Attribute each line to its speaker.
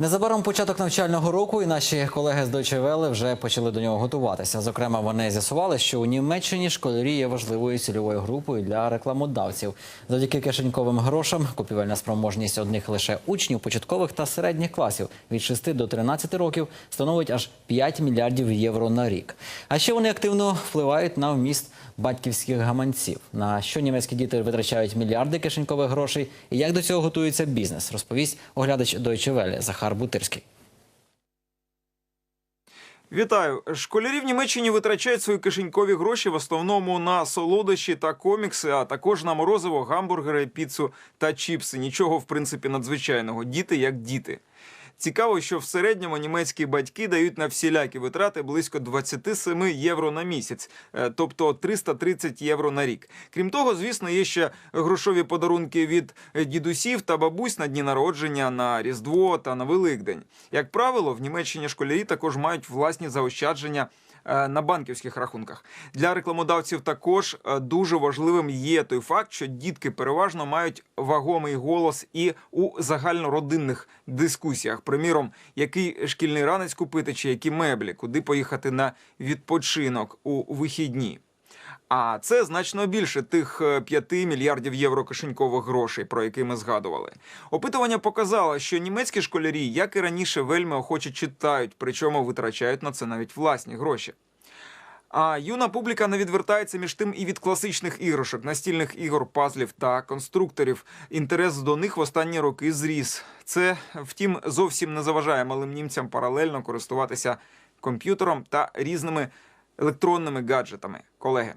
Speaker 1: Незабаром початок навчального року, і наші колеги з Deutsche Welle вже почали до нього готуватися. Зокрема, вони з'ясували, що у Німеччині школярі є важливою цільовою групою для рекламодавців. Завдяки кишеньковим грошам купівельна спроможність одних лише учнів початкових та середніх класів від 6 до 13 років становить аж 5 мільярдів євро на рік. А ще вони активно впливають на вміст батьківських гаманців. На що німецькі діти витрачають мільярди кишенькових грошей і як до цього готується бізнес, розповість оглядач Deutsche Welle Захар Бутирський.
Speaker 2: Вітаю! Школярі в Німеччині витрачають свої кишенькові гроші в основному на солодощі та комікси, а також на морозиво, гамбургери, піцу та чіпси. Нічого, в принципі, надзвичайного. Діти як діти. Цікаво, що в середньому німецькі батьки дають на всілякі витрати близько 27 євро на місяць, е, тобто 330 євро на рік. Крім того, звісно, є ще грошові подарунки від дідусів та бабусь на дні народження, на Різдво та на Великдень. Як правило, в Німеччині школярі також мають власні заощадження на банківських рахунках. Для рекламодавців також е, дуже важливим є той факт, що дітки переважно мають вагомий голос і у загальнородинних дискусіях. Приміром, який шкільний ранець купити, чи які меблі, куди поїхати на відпочинок у вихідні. А це значно більше тих е, 5 мільярдів євро кишенькових грошей, про які ми згадували. Опитування показало, що німецькі школярі, як і раніше, вельми охоче читають, причому витрачають на це навіть власні гроші. А юна публіка не відвертається між тим і від класичних іграшок, настільних ігор, пазлів та конструкторів. Інтерес до них в останні роки зріс. Це, втім, зовсім не заважає малим німцям паралельно користуватися комп'ютером та різними електронними гаджетами. Колеги.